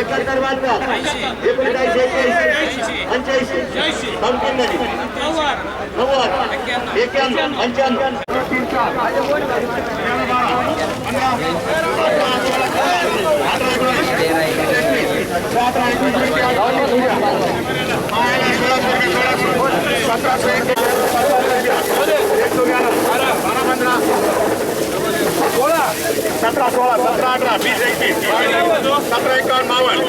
ఎక్కడ తర్వాత ఎప్పుడు పంచాయతీ పంతొమ్మిది నవ్వారు ఎక్కాను పంచాను ఆటో सतरा सोळा सतरा अठरा वीस एकवीस सतरा एकावन्न बावन्न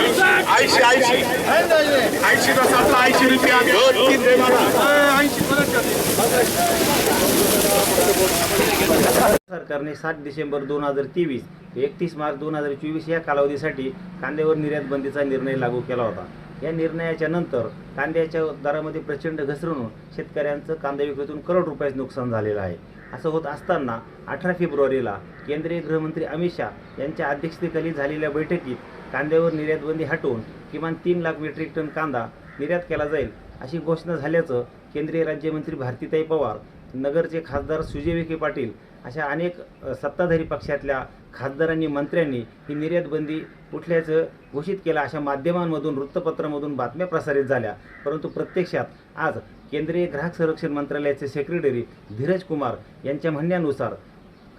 ऐंशी ऐंशी ऐंशी सतरा ऐंशी रुपया दोन तीन दे मला सरकारने सात डिसेंबर दोन हजार तेवीस एकतीस मार्च दोन हजार चोवीस या कालावधीसाठी कांद्यावर निर्यात बंदीचा निर्णय लागू केला होता. या निर्णयाच्या नंतर कांद्याच्या दरामध्ये प्रचंड घसरण होऊन शेतकऱ्यांचं कांदा विक्रीतून करोड रुपयाचं नुकसान झालेलं आहे. असं होत असताना अठरा फेब्रुवारीला केंद्रीय गृहमंत्री अमित शहा यांच्या अध्यक्षतेखाली झालेल्या बैठकीत कांद्यावर निर्यातबंदी हटवून किमान तीन लाख मेट्रिक टन कांदा निर्यात केला जाईल अशी घोषणा झाल्याचं केंद्रीय राज्यमंत्री भारतीताई पवार नगरचे खासदार सुजय विखे पाटील अशा अनेक सत्ताधारी पक्षातल्या खासदारांनी मंत्र्यांनी ही निर्यात बंदी उठल्याचं घोषित केलं अशा माध्यमांमधून वृत्तपत्रामधून बातम्या प्रसारित झाल्या. परंतु प्रत्यक्षात आज केंद्रीय ग्राहक संरक्षण मंत्रालयाचे सेक्रेटरी धीरज कुमार यांच्या म्हणण्यानुसार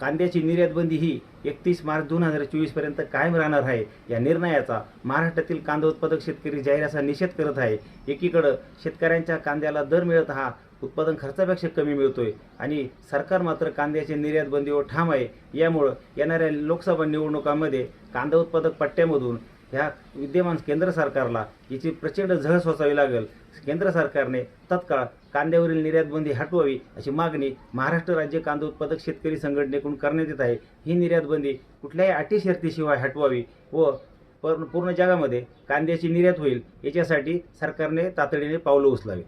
कांद्याची निर्यातबंदी ही एकतीस मार्च दोन हजार चोवीसपर्यंत कायम राहणार आहे. या निर्णयाचा महाराष्ट्रातील कांदा उत्पादक शेतकरी जाहीर असा निषेध करत आहे. एकीकडं शेतकऱ्यांच्या कांद्याला दर मिळत हा उत्पादन खर्चापेक्षा कमी मिळतोय आणि सरकार मात्र कांद्याच्या निर्यात बंदीवर ठाम आहे. यामुळं येणाऱ्या लोकसभा निवडणुकांमध्ये कांदा उत्पादक पट्ट्यामधून ह्या विद्यमान केंद्र सरकारला याची प्रचंड झळ सोसावी लागेल. केंद्र सरकारने तत्काळ कांद्यावरील निर्यात बंदी हटवावी अशी मागणी महाराष्ट्र राज्य कांदा उत्पादक शेतकरी संघटनेकडून करण्यात येत आहे. ही निर्यात बंदी कुठल्याही अटी शर्तीशिवाय हटवावी व पूर्ण पूर्ण जगामध्ये कांद्याची निर्यात होईल याच्यासाठी सरकारने तातडीने पावलं उचलावी